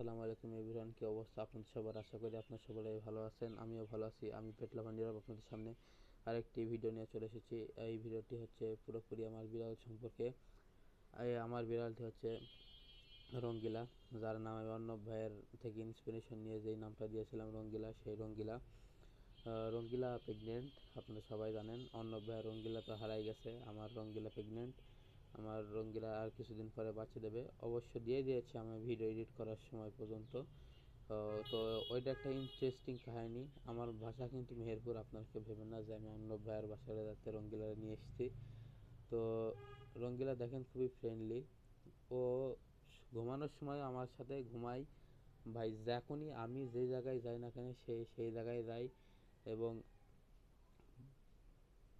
আসসালামু আলাইকুম এভরিওয়ান, কি অবস্থা আপনাদের সবার? আশা করি আপনার সবাই ভালো আছেন, আমিও ভালো আছি। আমি পেটলাভান নীরব আপনাদের সামনে আরেকটি ভিডিও নিয়ে চলে এসেছি। এই ভিডিওটি হচ্ছে পুরোপুরি আমার বিড়াল সম্পর্কে। আমার বিড়ালটি হচ্ছে রঙ্গিলা, যার নাম আমি অর্ণব ভাইয়ের থেকে ইন্সপিরেশন নিয়ে যেই নামটা দিয়েছিলাম রঙ্গিলা, সেই রঙ্গিলা। রঙ্গিলা প্রেগনেন্ট আপনারা সবাই জানেন। অর্ণব ভাইয়ের রঙ্গিলা তো হারাই গেছে, আমার রঙ্গিলা প্রেগনেন্ট আমার রঙ্গিলা আর কিছুদিন পরে বাচ্চা দেবে। অবশ্য দিয়ে দিয়েছে আমি ভিডিও এডিট করার সময় পর্যন্ত। তো ওইটা একটা ইন্টারেস্টিং কাহিনী। আমার ভাষা কিন্তু মেহেরপুর, আপনাকে ভেবেন না যে আমি অর্ণব ভাইয়ের বাসায় যাতে রঙ্গিলা নিয়ে এসেছি। তো রঙ্গিলা দেখেন খুবই ফ্রেন্ডলি ও ঘুমানোর সময় আমার সাথে ঘুমাই ভাই, যখনই আমি যে জায়গায় যাই না কেন, সে, সেই জায়গায় যাই। এবং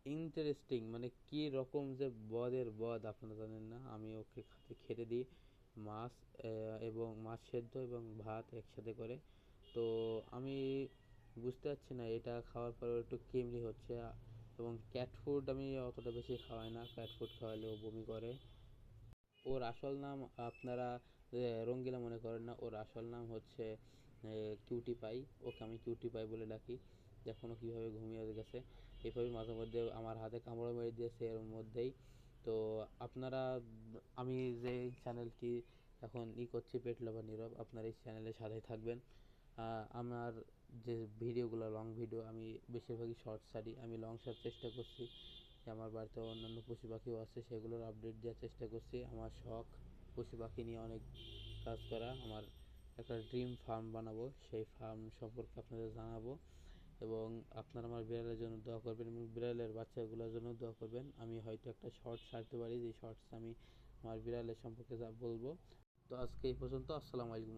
ইন্টারেস্টিং মানে কি রকম যে বদের বদ, আপনারা জানেন না? আমি ওকে খাতে খেতে দিই মাছ এবং মাছ সেদ্ধ এবং ভাত একসাথে করে। তো আমি বুঝতে পারছি না, এটা খাওয়ার পরে একটু কেমলি হচ্ছে। এবং ক্যাট ফুড আমি অতটা বেশি খাওয়াই না ক্যাট ফুড খাওয়ালে ও বমি করে। ওর আসল নাম আপনারা রঙ্গিলা মনে করেন না, ওর আসল নাম হচ্ছে কিউটি পাই ওকে আমি কিউটি পাই বলে ডাকি। এখনও কীভাবে ঘুমিয়ে গেছে, এভাবে মাঝে মধ্যে আমার হাতে কামড় মেরে দিয়েছে এর মধ্যেই। তো আপনারা, আমি যে চ্যানেলটি এখন ই করছি পেট লাভার নীরব আপনার এই চ্যানেলের সাথে থাকবেন। আমার যে ভিডিওগুলো লং ভিডিও আমি বেশিরভাগই শর্ট ছাড়ি আমি লং ছাড়ার চেষ্টা করছি। আমার বাড়িতে অন্যান্য পশু পাখিও আছে, সেগুলোর আপডেট দেওয়ার চেষ্টা করছি। আমার শখ পশু পাখি নিয়ে অনেক কাজ করা। আমার একটা ড্রিম ফার্ম বানাবো, সেই ফার্ম সম্পর্কে আপনাদের জানাব। এবং আপনারা আমার বিড়ালের জন্য দোয়া করবেন এবং বিড়ালের বাচ্চাগুলোর জন্য দোয়া করবেন। আমি হয়তো একটা শর্ট ছাড়তে পারি, যে শর্টস আমি আমার বিড়ালের সম্পর্কে যা বলব। তো আজকে এই পর্যন্ত, আসসালামু আলাইকুম